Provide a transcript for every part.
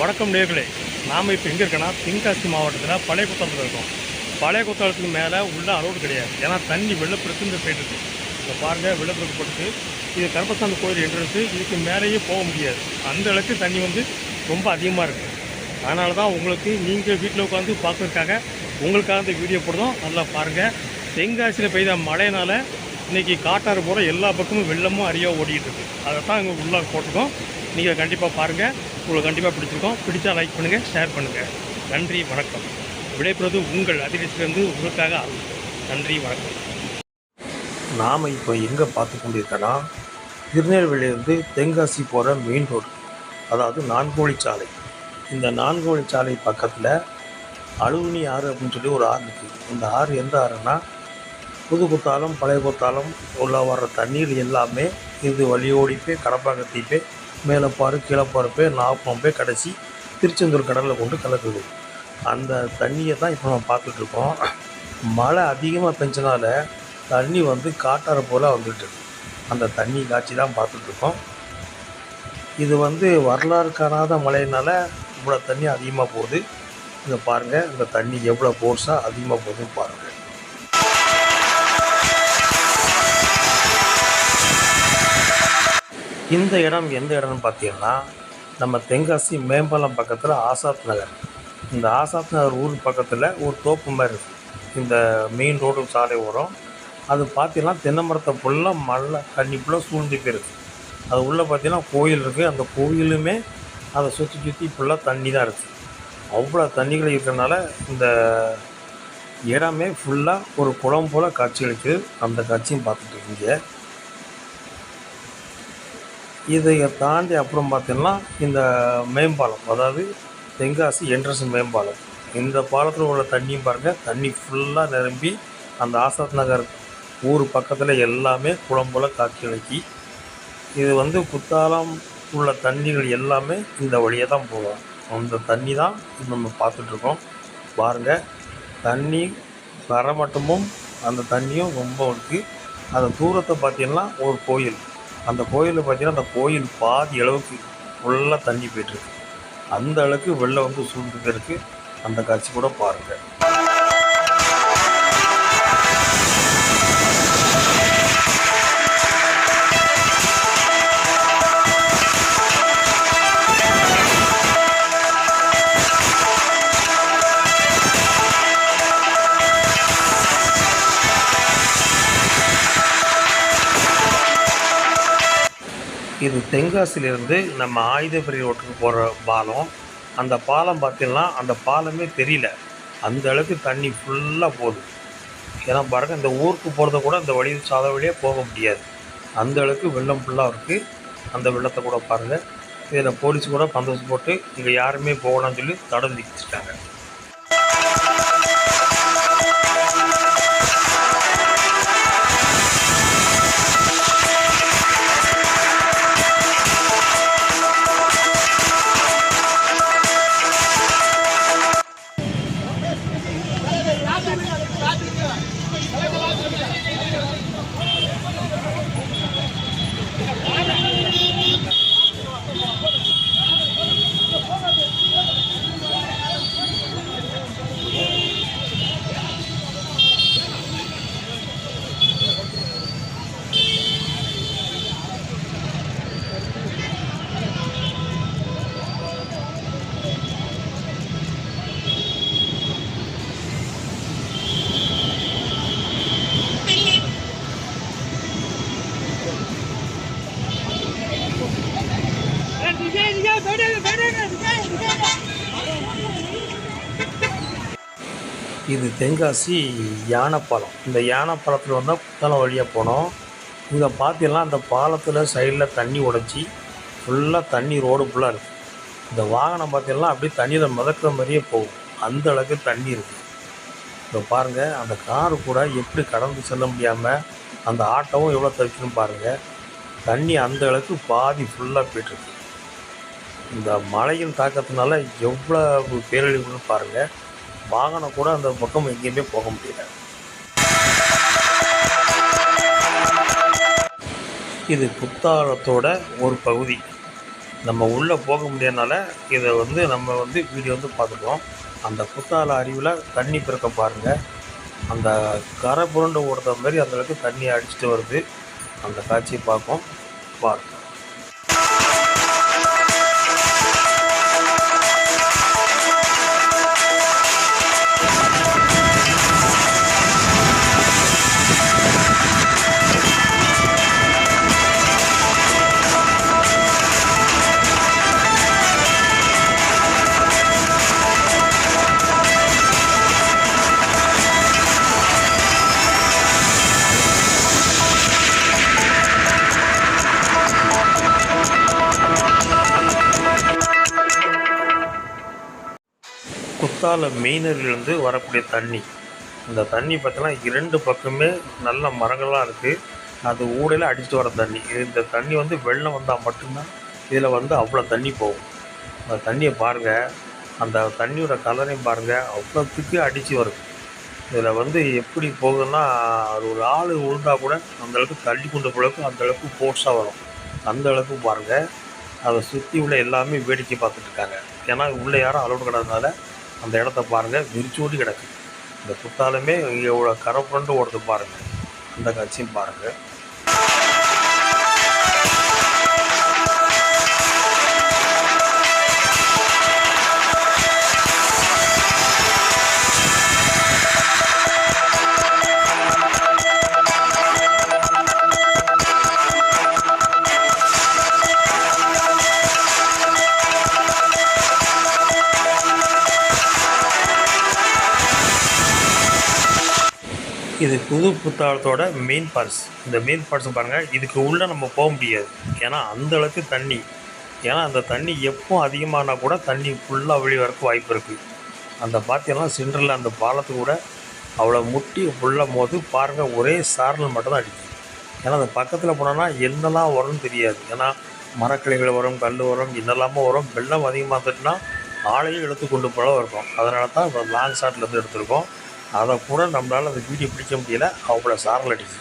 வணக்கம் நேர்களே. நாம் இப்போ எங்கே இருக்கோன்னா தென்காசி மாவட்டத்தில் பழைய குத்தாலத்தில் இருக்கோம். பழைய குத்தாலத்துக்கு மேலே உள்ள அலோடு கிடையாது. ஏன்னா தண்ணி வெள்ளப்பெருக்கு இந்த சைடு இருக்குது இப்போ பாருங்கள் வெள்ளப்பெருக்கு போட்டு இது கருப்பசாமி கோயில் என்ட்ரன்ஸு இதுக்கு மேலேயே போக முடியாது. அந்த அளவுக்கு தண்ணி வந்து ரொம்ப அதிகமாக இருக்குது அதனால தான் உங்களுக்கு நீங்கள் வீட்டில் உட்காந்து பார்க்குறதுக்காக உங்களுக்காக இந்த வீடியோ போடுறோம். நல்லா பாருங்கள் தென்காசியில் பெய்த மழையினால் இன்றைக்கி காட்டாறு போகிற எல்லா பக்கமும் வெள்ளமும் அரியாக ஓடிக்கிட்டு இருக்குது அதை தான் இங்கே உள்ளே போட்டிருக்கோம். நீங்கள் கண்டிப்பாக பாருங்கள் உங்களுக்கு கண்டிப்பாக பிடிச்சிருக்கோம். பிடிச்சா லைக் பண்ணுங்கள் ஷேர் பண்ணுங்கள் நன்றி வணக்கம். விடைபெறுவது உங்கள் அதிர்ச்சியிலிருந்து உங்களுக்காக அருள் நன்றி வணக்கம். நாம் இப்போ எங்கே பார்த்து கொண்டிருக்கோன்னா திருநெல்வேலியிலிருந்து தென்காசி போகிற மெயின் ரோடு அதாவது நான்கோழி சாலை. இந்த நான்கோழி சாலை பக்கத்தில் அழுகுனி ஆறு அப்படின்னு சொல்லி ஒரு ஆறு இருக்குது இந்த ஆறு எந்த ஆறுனா புது குத்தாலும் பழைய குத்தாலும் உள்ள வர்ற தண்ணீர் எல்லாமே இது வழியோடி போய் கடப்பாக்கத்தி போய் மேலே பாரு கீழே பாரு போய் நாப்பம் போய் கடைசி திருச்செந்தூர் கடலில் கொண்டு கலக்குது. அந்த தண்ணியை தான் இப்போ நம்ம பார்த்துட்டு இருக்கோம். மழை அதிகமாக பெஞ்சனால தண்ணி வந்து காட்டாறு போல் வந்துட்டு அந்த தண்ணி காட்சி தான் பார்த்துட்ருக்கோம் இது வந்து வரலாறு காணாத மழையினால இவ்வளோ தண்ணி அதிகமாக போகுது. இதை பாருங்கள் இந்த தண்ணி எவ்வளோ ஃபோர்ஸாக அதிகமாக போகுதுன்னு பாருங்கள் இந்த இடம் எந்த இடம்னு பார்த்தீங்கன்னா நம்ம தென்காசி மேம்பாலம் பக்கத்தில் ஆசாத் நகர். இந்த ஆசாத் நகர் ஊர் பக்கத்தில் ஒரு தோப்பு மாதிரி இருக்குது இந்த மெயின் ரோடு சாலை ஓரம். அது பார்த்தீங்கன்னா தென்னை மரத்தை ஃபுல்லாக மழை தண்ணி ஃபுல்லாக சூழ்ந்து போயிருக்கு அது உள்ளே பார்த்தீங்கன்னா கோயில் இருக்குது அந்த கோயிலுமே அதை சுற்றி சுற்றி ஃபுல்லாக தண்ணி தான் இருக்குது அவ்வளோ தண்ணிகள் இருக்கிறனால இந்த இடமே ஃபுல்லாக ஒரு குளம் போல் காட்சி அளிக்குது. அந்த காட்சியும் பார்த்துட்டு இருக்கீங்க. இதை தாண்டி அப்புறம் பார்த்தீங்கன்னா இந்த மேம்பாலம் அதாவது தென்காசி என்ட்ரன்ஸ் மேம்பாலம். இந்த பாலத்தில் உள்ள தண்ணியும் பாருங்கள் தண்ணி ஃபுல்லாக நிரம்பி அந்த ஆசாத் நகர் ஊர் பக்கத்தில் எல்லாமே குளம் போல் காட்சி அளிக்கி இது வந்து குத்தாலம் உள்ள தண்ணிகள் எல்லாமே இந்த வழியாக தான் போகும். அந்த தண்ணி தான் நம்ம பார்த்துட்ருக்கோம் பாருங்கள் தண்ணி வர மட்டுமும் அந்த தண்ணியும் ரொம்ப இருக்குது அந்த தூரத்தை பார்த்தீங்கன்னா ஒரு கோயில். அந்த கோயிலில் பார்த்தீங்கன்னா அந்த கோயில் பாதி அளவுக்கு ஃபுல்லாக தண்ணி போயிட்டுருக்கு அந்த அளவுக்கு வெள்ளம் வந்து சூழ்ந்துட்டு இருக்குது அந்த காட்சி கூட பாருங்கள் தென்காசியிலேருந்து நம்ம ஆயுதபுரி ரோட்டுக்கு போகிற பாலம் அந்த பாலம் பார்த்தீங்கன்னா அந்த பாலமே தெரியல. அந்த அளவுக்கு தண்ணி ஃபுல்லாக போகுது. ஏன்னா பாருங்கள் இந்த ஊருக்கு போகிறத கூட அந்த வழி சாத வழியாக போக முடியாது. அந்த அளவுக்கு வெள்ளம் ஃபுல்லாக இருக்குது அந்த வெள்ளத்தை கூட பாருங்கள் இதில் போலீஸ் கூட பந்தோசு போட்டு இங்கே யாருமே போகணும்னு சொல்லி தடை விதிச்சிட்டாங்க. தென்காசி யானைப்பாலம். இந்த யானைப்பாலத்தில் வந்தால் புத்தளம் வழியாக போனோம். இங்கே பார்த்தீங்கன்னா அந்த பாலத்தில் சைடில் தண்ணி உடைச்சி ஃபுல்லாக தண்ணி ரோடு ஃபுல்லாக இருக்குது இந்த வாகனம் பார்த்தீங்கன்னா அப்படியே தண்ணியில் மிதக்கிற மாதிரியே போகும். அந்த அளவுக்கு தண்ணி இருக்குது இப்போ பாருங்கள் அந்த காரு கூட எப்படி கடந்து செல்ல முடியாமல் அந்த ஆட்டோவும் எவ்வளோ தவிக்கணும் பாருங்கள் தண்ணி அந்த அளவுக்கு பாதி ஃபுல்லாக போயிட்டுருக்கு. இந்த மழையின் தாக்கத்தினால எவ்வளோ பேரழிவுன்னு பாருங்கள் வாகனம் கூட அந்த பக்கம் எங்கேயுமே போக முடியல. இது குத்தாலத்தோட ஒரு பகுதி. நம்ம உள்ளே போக முடியாதனால இதை வந்து நம்ம வந்து வீடியோ வந்து பார்த்துட்டோம் அந்த குத்தால அருவியில் தண்ணி பிறக்க பாருங்கள் அந்த கரை புரண்டு ஓடுற மாதிரி அந்த அளவுக்கு தண்ணி அடிச்சுட்டு வருது. அந்த காட்சியை பார்ப்போம். பாருங்க. வங்காள மெயினரிலிருந்து வரக்கூடிய தண்ணி. இந்த தண்ணி பார்த்தீங்கன்னா இரண்டு பக்கமே நல்ல மரங்கள்லாம் இருக்குது அது ஊடையில் அடிச்சுட்டு வர தண்ணி. இந்த தண்ணி வந்து வெள்ளம் வந்தால் மட்டும்தான் இதில் வந்து அவ்வளோ தண்ணி போகும். அந்த தண்ணியை பாருங்கள் அந்த தண்ணியோட கலரையும் பாருங்கள் அவ்வளோ திக்கு அடித்து வருது இதில் வந்து எப்படி போகுதுன்னா அது ஒரு ஆள் விழுந்தா கூட அந்த அளவுக்கு தள்ளி கொண்டு போகிறதுக்கு அந்த அளவுக்கு ஃபோர்ஸாக வரும். அந்த அளவுக்கு பாருங்கள் அதை சுற்றி உள்ள எல்லாமே வேடிக்கை பார்த்துட்ருக்காங்க ஏன்னா உள்ளே யாரும் அலோடு கிடந்ததுனால அந்த இடத்த பாருங்கள் விரிச்சோடி கிடக்கு. இந்த குத்தாலுமே இங்கே இவ்வளோ கரை புரண்டு ஓடுது பாருங்கள் அந்த காட்சியும் பாருங்கள் இது புது புத்தாளத்தோட மெயின் ஃபால்ஸ் இந்த மெயின் ஃபால்ஸ் பாருங்கள் இதுக்கு உள்ளே நம்ம போக முடியாது. ஏன்னா அந்த அளவுக்கு தண்ணி. ஏன்னா அந்த தண்ணி எப்போ அதிகமானா கூட தண்ணி ஃபுல்லாக வெளியே வரக்கு வாய்ப்பு இருக்குது அந்த பார்த்தீங்கன்னா சென்டரில் அந்த பாலத்து கூட அவ்வளோ முட்டி ஃபுல்லாக போது பாருங்கள் ஒரே சாரல் மட்டும்தான் அடிக்கும் ஏன்னா அந்த பக்கத்தில் போனோன்னா என்னெல்லாம் வரும்னு தெரியாது. ஏன்னா மரக்கிளைகள் வரும் கல் வரும் என்னெல்லாமோ வரும். வெள்ளம் அதிகமாக இருந்துட்டுனா ஆளையும் இழுத்து கொண்டு போல இருக்கும். அதனால தான் இப்போ லாங் ஷாட்லேருந்து எடுத்திருக்கோம். அதை கூட நம்மளால் அந்த வீடியோ பிடிக்க முடியல. அவங்கள சாரல் அடிச்சு.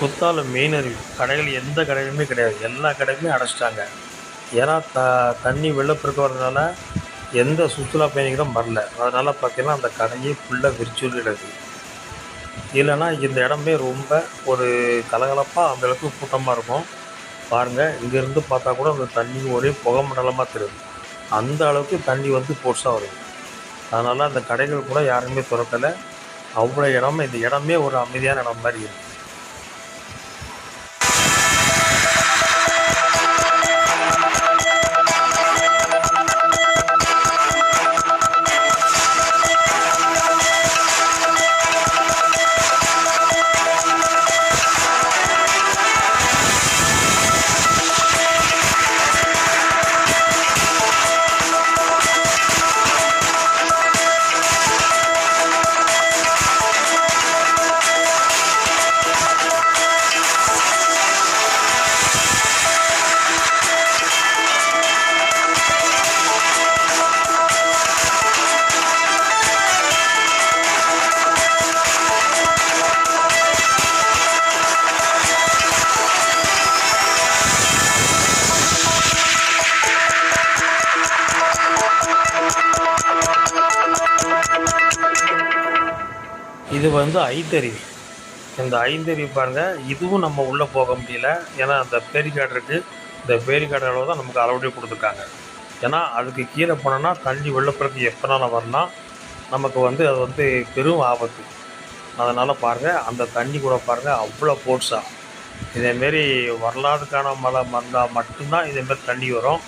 குத்தால மெயின் அருவி. கடைகள் எந்த கடைகளுமே கிடையாது. எல்லா கடையுமே அடைச்சிட்டாங்க. ஏன்னா த தண்ணி வெள்ளப்பெருக்கு வரதுனால எந்த சுற்றுலா பயணிகளும் வரல. அதனால் பார்த்தீங்கன்னா அந்த கடையே ஃபுல்லாக விரிச்சுள்ளது கிடக்கு. இல்லைன்னா இந்த இடமே ரொம்ப ஒரு கலகலப்பாக அந்த அளவுக்கு கூட்டமாக இருக்கும். பாருங்கள் இங்கேருந்து பார்த்தா கூட அந்த தண்ணி ஒரே புகை மண்டலமாக தெரியுது. அந்த அளவுக்கு தண்ணி வந்து ஃபோர்ஸாக வருது. அதனால் அந்த கடைகள் கூட யாருமே திறக்கலை அவ்வளோ இடமே இந்த இடமே ஒரு அமைதியான இடம் மாதிரி இருக்குது வந்து ஐந்தருவி இந்த ஐந்தருவி பாருங்கள் இதுவும் நம்ம உள்ளே போக முடியல. ஏன்னா அந்த பேரிக்காடு இருக்குது இந்த பேரிக்காடு அளவு தான் நமக்கு அளவுடைய கொடுத்துருக்காங்க. ஏன்னா அதுக்கு கீழே போனோன்னா தண்ணி வெள்ளப்பெருக்கு எப்போனாலும் வரலாம் நமக்கு வந்து அது வந்து பெரும் ஆபத்து. அதனால் பாருங்கள் அந்த தண்ணி கூட பாருங்கள் அவ்வளோ ஃபோர்ஸாக இதேமாரி வரலாறுக்கான மழை வந்தால் மட்டும்தான் இதேமாரி தண்ணி வரும்.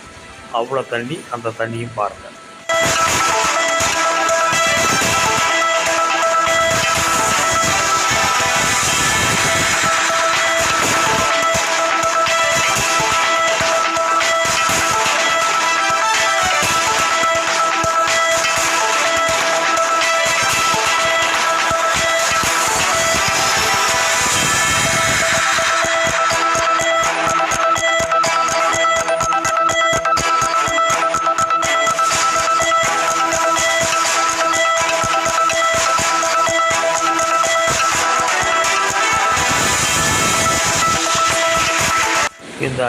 அவ்வளோ தண்ணி அந்த தண்ணியும் பாருங்கள்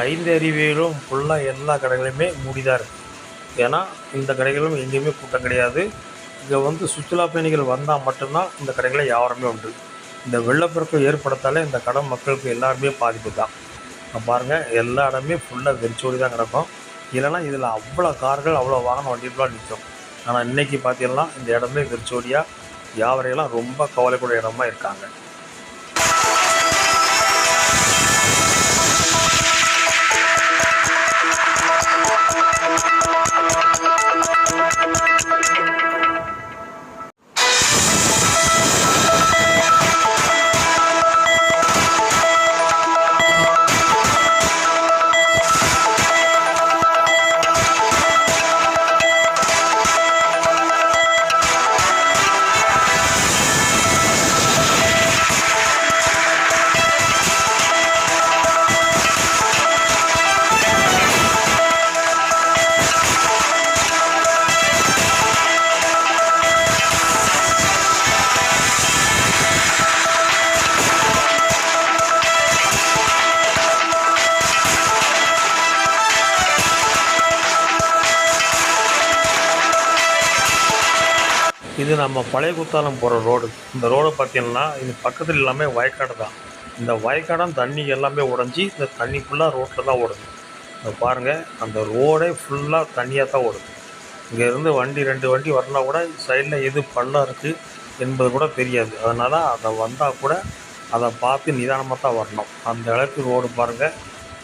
ஐந்து அறிவியலும் ஃபுல்லாக எல்லா கடைகளுமே மூடிதான் இருக்குது ஏன்னா இந்த கடைகளும் எங்கேயுமே கூட்டம் கிடையாது. இங்கே வந்து சுற்றுலா பயணிகள் வந்தால் மட்டும்தான் இந்த கடைகளை வியாபாரமே உண்டு. இந்த வெள்ளப்பெருக்கம் ஏற்படுத்தாலே இந்த கடை மக்களுக்கு எல்லாருமே பாதிப்பு தான். பாருங்கள் எல்லா இடமே ஃபுல்லாக வெறிச்சோடி தான் கிடக்கும். இல்லைன்னா இதில் அவ்வளோ கார்கள் அவ்வளோ வாகன வண்டிகளாக நிற்கும். ஆனால் இன்றைக்கி பார்த்தீங்கன்னா இந்த இடமே வெறிச்சோடியாக வியாபாரிகள்லாம் ரொம்ப கவலைக்கூடிய இடமா இருக்காங்க. நம்ம பழைய குத்தாலம் போகிற ரோடு. இந்த ரோடை பார்த்தீங்கன்னா இது பக்கத்தில் எல்லாமே வயக்காடு தான். இந்த வயக்காடம் தண்ணி எல்லாமே உடஞ்சி இந்த தண்ணி ஃபுல்லாக ரோட்டில் தான் ஓடுது. இதை பாருங்கள் அந்த ரோடே ஃபுல்லாக தண்ணியாக தான் ஓடுது. இங்கேருந்து வண்டி ரெண்டு வண்டி வரலாம் கூட சைடில் எது பள்ளம் இருக்குது என்பது கூட தெரியாது. அதனால் அதை வந்தால் கூட அதை பார்த்து நிதானமாக தான் வரணும். அந்த அளவுக்கு ரோடு பாருங்கள்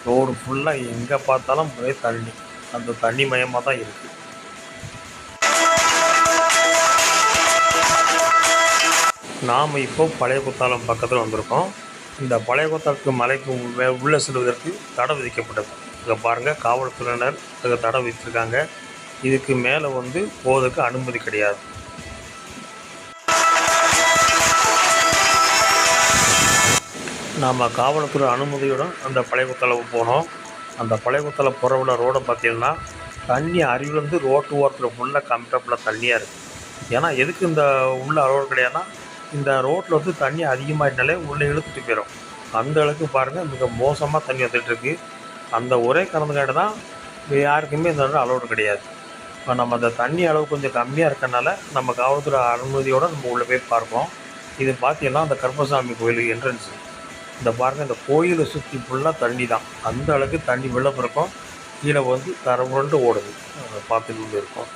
ரோடு ஃபுல்லாக எங்கே பார்த்தாலும் ஒரே தண்ணி. அந்த தண்ணி மயமாக தான் இருக்குது நாம் இப்போ பழைய குத்தாலம் பக்கத்தில் வந்திருக்கோம். இந்த பழைய குத்தாலத்துக்கு மலைக்கு உள்ளே செல்வதற்கு தடை விதிக்கப்பட்டது. இங்கே பாருங்கள் காவல்துறையினர் அதுக்கு தடை விதித்திருக்காங்க இதுக்கு மேலே வந்து போவதற்கு அனுமதி கிடையாது. நாம் காவல்துறை அனுமதியுடன் அந்த பழைய குத்தளவு போனோம். அந்த பழைய குத்தளை புறவுள்ள ரோடை பார்த்தீங்கன்னா தண்ணி அருவிலேருந்து ரோட்டு ஓரத்தில் ஃபுல்லாக கம்ஃபர்டபுளாக தண்ணியாக இருக்குது ஏன்னா எதுக்கு இந்த உள்ள ரோடு கிடையாதுன்னா இந்த ரோட்டில் வந்து தண்ணி அதிகமாகிட்டாலே உள்ளே இழுத்துட்டு போயிடும் அந்த அளவுக்கு பாருங்கள் மிக மோசமாக தண்ணி வந்துட்டுருக்கு அந்த ஒரே காரணத்துக்காக தான் யாருக்குமே இந்த இடம் அலோடு கிடையாது. இப்போ நம்ம அந்த தண்ணி அளவு கொஞ்சம் கம்மியாக இருக்கனால நம்ம காவல்துறை அனுமதியோடு நம்ம உள்ளே போய் பார்ப்போம். இது பார்த்தீங்கன்னா அந்த கருப்பசாமி கோயில் என்ட்ரன்ஸு இந்த பாருங்கள் இந்த கோயிலை சுற்றி ஃபுல்லாக தண்ணி தான். அந்த அளவுக்கு தண்ணி வெள்ளப்பிறக்கும் கீழே வந்து கரை ஓடுது. பார்த்துட்டு கொண்டு இருக்கோம்.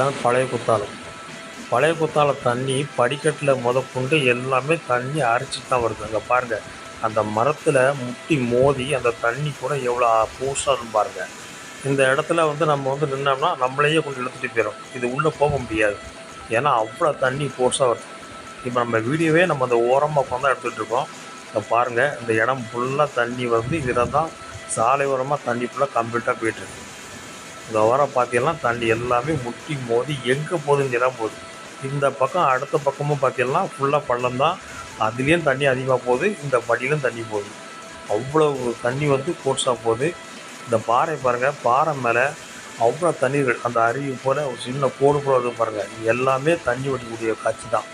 தான் பழைய குத்தாலம். பழைய குத்தாலம் தண்ணி படிக்கட்டில் முதற்கொண்டு எல்லாமே தண்ணி அரைச்சிட்டு தான் வருது. அங்கே பாருங்கள் அந்த மரத்தில் முட்டி மோதி அந்த தண்ணி கூட எவ்வளோ பூசாக இருக்கும் பாருங்கள் இந்த இடத்துல வந்து நம்ம வந்து நின்னோம்னா நம்மளையே கொண்டு இழுத்துட்டு போயிடும் இது உள்ளே போக முடியாது. ஏன்னா அவ்வளோ தண்ணி ஃபோர்ஸாக வருது. இப்போ நம்ம வீடியோவே நம்ம அந்த ஓரமாக உட்காந்து எடுத்துகிட்டு இருக்கோம். இப்போ பாருங்கள் இந்த இடம் ஃபுல்லாக தண்ணி வந்து இதில் தான் சாலை ஓரமாக தண்ணி ஃபுல்லாக கம்ப்ளீட்டாக போயிட்டுருக்கு இந்த ஓரம் பார்த்தீங்கன்னா தண்ணி எல்லாமே முட்டி மோதி எங்கே போகுதுன்னு தான் போகுது. இந்த பக்கம் அடுத்த பக்கமும் பார்த்தீங்கன்னா ஃபுல்லாக பள்ளம் தான். அதுலேயும் தண்ணி அதிகமாக போகுது இந்த படியிலும் தண்ணி போகுது. அவ்வளோ தண்ணி வந்து கோர்ஸாக போகுது. இந்த பாறை பாருங்கள் பாறை மேலே அவ்வளோ தண்ணீர்கள். அந்த அருவி போல் ஒரு சின்ன கோடு போல வந்து பாருங்கள் இது எல்லாமே தண்ணி வடிக்கக்கூடிய காட்சி தான்.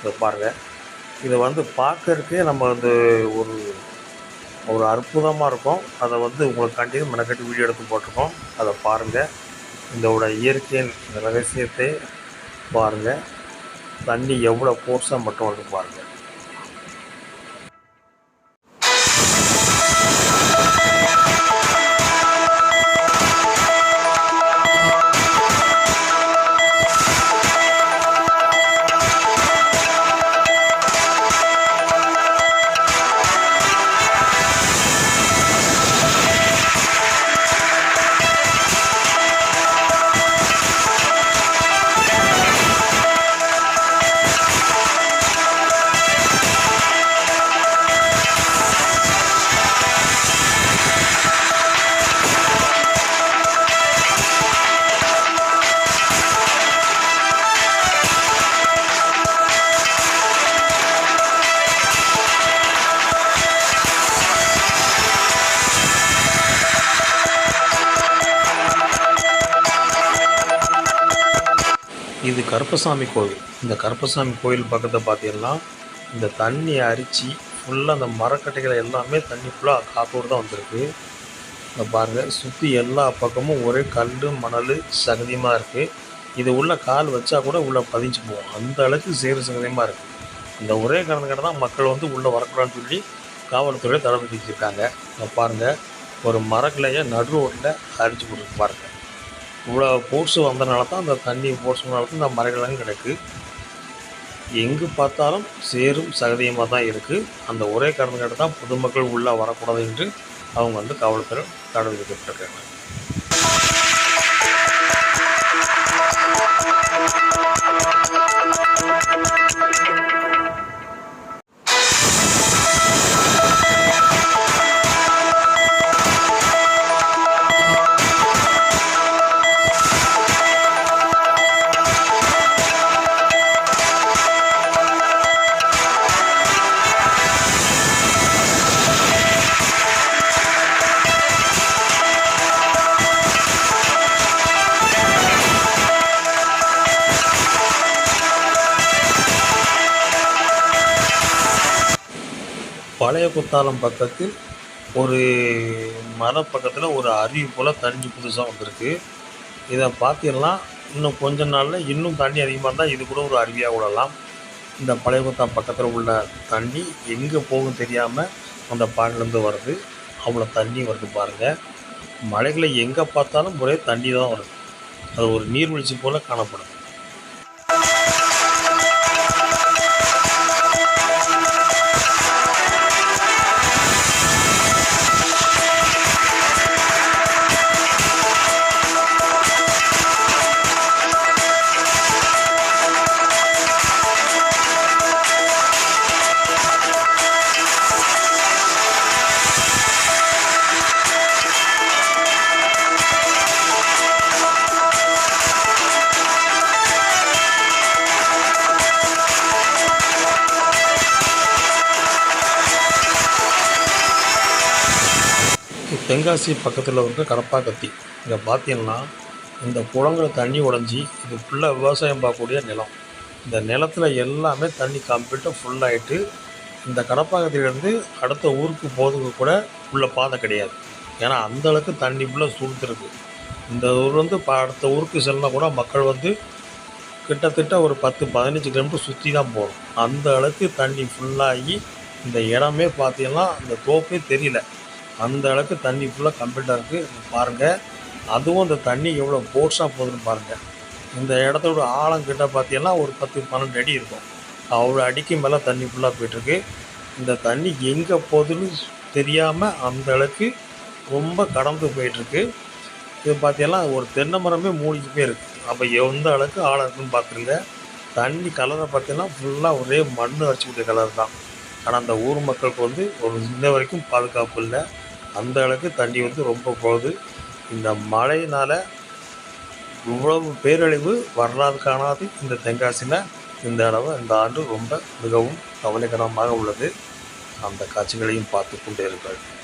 இதை பாருங்கள் இதை வந்து பார்க்கறக்கே நம்ம வந்து ஒரு ஒரு அற்புதமாக இருக்கும். அதை வந்து உங்களுக்கு கண்டிப்பாக மெனக்கட்டி வீடியோ எடுத்து போட்டிருக்கோம். அதை பாருங்கள் இதோட இயற்கையின் ரகசியத்தை பாருங்கள் தண்ணி எவ்வளோ ஃபோர்ஸாக மட்டும் வந்து பாருங்கள் இது கருப்பசாமி கோவில். இந்த கருப்பசாமி கோயில் பக்கத்தில் பார்த்தீங்கன்னா இந்த தண்ணி அரிச்சு ஃபுல்லாக அந்த மரக்கட்டைகளை எல்லாமே தண்ணி ஃபுல்லாக காத்தோடு தான் வந்திருக்கு. இங்க பாருங்கள் சுற்றி எல்லா பக்கமும் ஒரே கல் மணல் சகதியமாக இருக்குது இது உள்ள கால் வச்சா கூட உள்ளே பதிஞ்சு போகும். அந்த அளவுக்கு சேறு சகதியமாக இருக்குது இந்த ஒரே காரணத்துக்காக தான் மக்கள் வந்து உள்ளே வரக்கூடாதுன்னு சொல்லி காவல்துறையை தடை விதிச்சிருக்காங்க. இங்க பாருங்கள் ஒரு மரக்கிளையை நடு ரோட்டில் அரிச்சு கொடுத்து பாருங்கள் இவ்வளோ ஃபோர்ஸ் வந்தனால தான் அந்த தண்ணி ஃபோர்ஸ்னால தான் இந்த மரக்கிழங்கு கிடக்கு. எங்கு பார்த்தாலும் சேரும் சகதியமாக தான் இருக்குது அந்த ஒரே காரணத்துக்காக தான் பொதுமக்கள் உள்ளே வரக்கூடாது என்று அவங்க வந்து காவல்துறை தடை விதிக்கப்பட்டிருக்காங்க. பழைய குத்தாலம் பக்கத்தில் ஒரு மர பக்கத்தில் ஒரு அருவி போல் தண்ணி புதுசாக வந்திருக்கு. இதை பார்த்தீங்கன்னா இன்னும் கொஞ்ச நாளில் இன்னும் தண்ணி அதிகமாக இருந்தால் இது கூட ஒரு அருவியாக விடலாம். இந்த பழைய குத்தாலம் பக்கத்தில் உள்ள தண்ணி எங்கே போகும் தெரியாமல் அந்த பாண்டிலேருந்து வருது. அவ்வளோ தண்ணி வருது பாருங்கள் மலைகளை எங்கே பார்த்தாலும் ஒரே தண்ணி தான் வருது. அது ஒரு நீர்வீழ்ச்சி போல் காணப்படும். தென்காசி பக்கத்தில் இருக்க கடப்பாக்கத்தி இங்கே பார்த்தீங்கன்னா இந்த குளங்கள் தண்ணி உடஞ்சி இது ஃபுல்லாக விவசாயம் பார்க்கக்கூடிய நிலம். இந்த நிலத்தில் எல்லாமே தண்ணி கம்ப்ளீட்டாக ஃபுல்லாகிட்டு இந்த கடப்பாக்கத்திலேருந்து அடுத்த ஊருக்கு போகிறதுக்கு கூட உள்ள பாதை கிடையாது. ஏன்னா அந்த அளவுக்கு தண்ணி ஃபுல்லாக சூழ்ந்துருக்கு. இந்த ஊர்லேருந்து இப்போ அடுத்த ஊருக்கு செல்லனா கூட மக்கள் வந்து கிட்டத்தட்ட ஒரு பத்து பதினஞ்சு கிலோமீட்டர் சுற்றி தான் போகணும் அந்த அளவுக்கு தண்ணி ஃபுல்லாகி இந்த இடமே பார்த்தீங்கன்னா அந்த தோப்பே தெரியல. அந்த அளவுக்கு தண்ணி ஃபுல்லாக கம்ப்ளீட்டாக இருக்குது பாருங்கள் அதுவும் அந்த தண்ணி எவ்வளோ ஃபோர்ஸாக போகுதுன்னு பாருங்கள் இந்த இடத்தோட ஆழங்கிட்ட பார்த்தீங்கன்னா ஒரு பத்து பன்னெண்டு அடி இருக்கும். அவ்வளோ அடிக்கு மேலே தண்ணி ஃபுல்லாக போயிட்டுருக்கு. இந்த தண்ணி எங்கே போகுதுன்னு தெரியாமல் அந்த அளவுக்கு ரொம்ப கடந்து போயிட்டுருக்கு. இது பார்த்தீங்கன்னா ஒரு தென்னை மரமே மூழ்கி இருக்குது அப்போ எந்த அளவுக்கு ஆழம் இருக்குன்னு பார்த்துருங்க தண்ணி கலரை பார்த்தீங்கன்னா ஃபுல்லாக ஒரே மண் அரைச்சிக்கூடிய கலர் தான். ஆனால் அந்த ஊர் மக்களுக்கு வந்து ஒரு இன்ன வரைக்கும் பாதுகாப்பு இல்லை. அந்த அளவுக்கு தண்ணி வந்து ரொம்ப போகுது. இந்த மழையினால் இவ்வளவு பேரழிவு வரலாறு காணாது. இந்த தென்காசியில் இந்த அளவு இந்த ஆண்டு ரொம்ப மிகவும் கவலைக்கிடமாக உள்ளது. அந்த காட்சிகளையும் பார்த்து கொண்டே இருக்கிறது